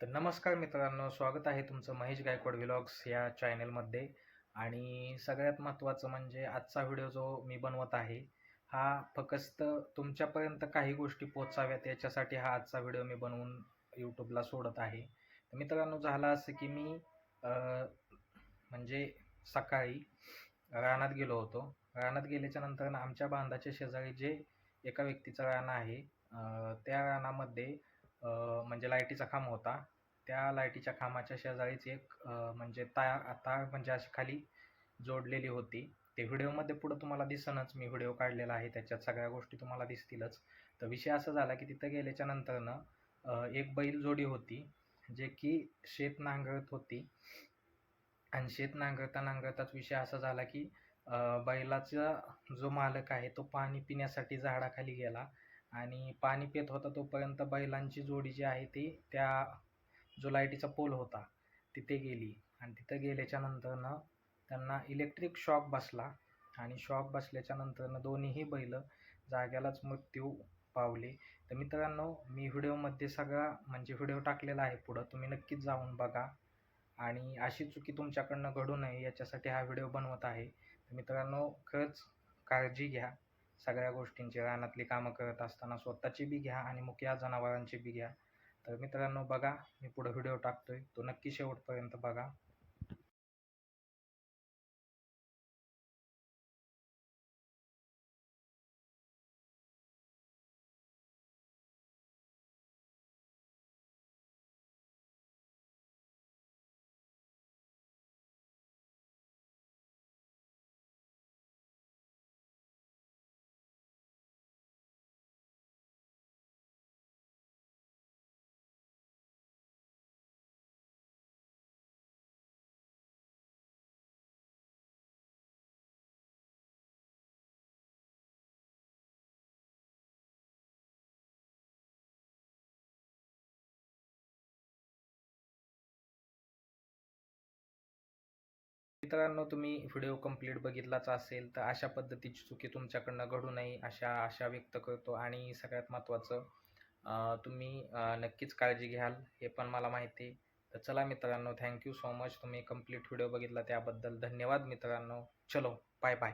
तर नमस्कार मित्रांनो स्वागत आहे तुमचं महेश गायकवाड व्लॉग्स या चॅनलमध्ये. आणि सगळ्यात महत्त्वाचं म्हणजे आजचा व्हिडिओ जो मी बनवत आहे हा फक्त तुमच्यापर्यंत काही गोष्टी पोचाव्यात याच्यासाठी हा आजचा व्हिडिओ मी बनवून यूट्यूबला सोडत आहे. तर मित्रांनो झालं असं की मी म्हणजे सकाळी रानात गेलो होतो. रानात गेल्याच्यानंतर आमच्या बांधाच्या शेजारी जे एका व्यक्तीचं रान आहे त्या रानामध्ये म्हणजे लाईटीचा खांब होता. त्या लाईटीच्या खांबाच्या शेजारीच एक म्हणजे तार तार म्हणजे अशी खाली जोडलेली होती. ते व्हिडिओमध्ये पुढं तुम्हाला दिसनच मी व्हिडिओ काढलेला आहे. त्याच्यात सगळ्या गोष्टी तुम्हाला दिसतीलच. तर विषय असा झाला की तिथं गेल्याच्या नंतरनं एक बैल जोडी होती जे की शेत नांगरत होती. आणि शेत नांगरता नांगरताच विषय असा झाला की बैलाचा जो मालक आहे तो पाणी पिण्यासाठी झाडाखाली गेला. आणि पाणी पित होता तोपर्यंत बैलांची जोडी जी आहे ती त्या जो लाईटीचा पोल होता तिथे गेली. आणि तिथं गेल्याच्या नंतरनं त्यांना इलेक्ट्रिक शॉक बसला. आणि शॉक बसल्याच्या नंतरनं दोन्हीही बैल जाग्यालाच मृत्यू पावले. तर मित्रांनो मी व्हिडिओमध्ये सगळा म्हणजे व्हिडिओ टाकलेला आहे पुढं. तुम्ही नक्कीच जाऊन बघा. आणि अशी चुकी तुमच्याकडनं घडू नये याच्यासाठी हा व्हिडिओ बनवत आहे. तर मित्रांनो खरंच काळजी घ्या. सगळ्या गोष्टींची रानातली कामं करत असताना स्वतःची बी घ्या आणि मुख्या जनावरांची बी घ्या. तर मित्रांनो बघा मी पुढे व्हिडिओ टाकतोय. तो नक्की शेवटपर्यंत बघा. मित्रांनो तुम्ही व्हिडिओ कंप्लीट बघितलाच असेल तर अशा पद्धतीची चुकी तुमच्याकडनं घडू नये अशा आशा व्यक्त करतो. आणि सगळ्यात महत्त्वाचं तुम्ही नक्कीच काळजी घ्याल हे पण मला माहिती आहे. तर चला मित्रांनो थँक्यू सो मच तुम्ही कंप्लीट व्हिडिओ बघितला त्याबद्दल धन्यवाद मित्रांनो. चलो बाय बाय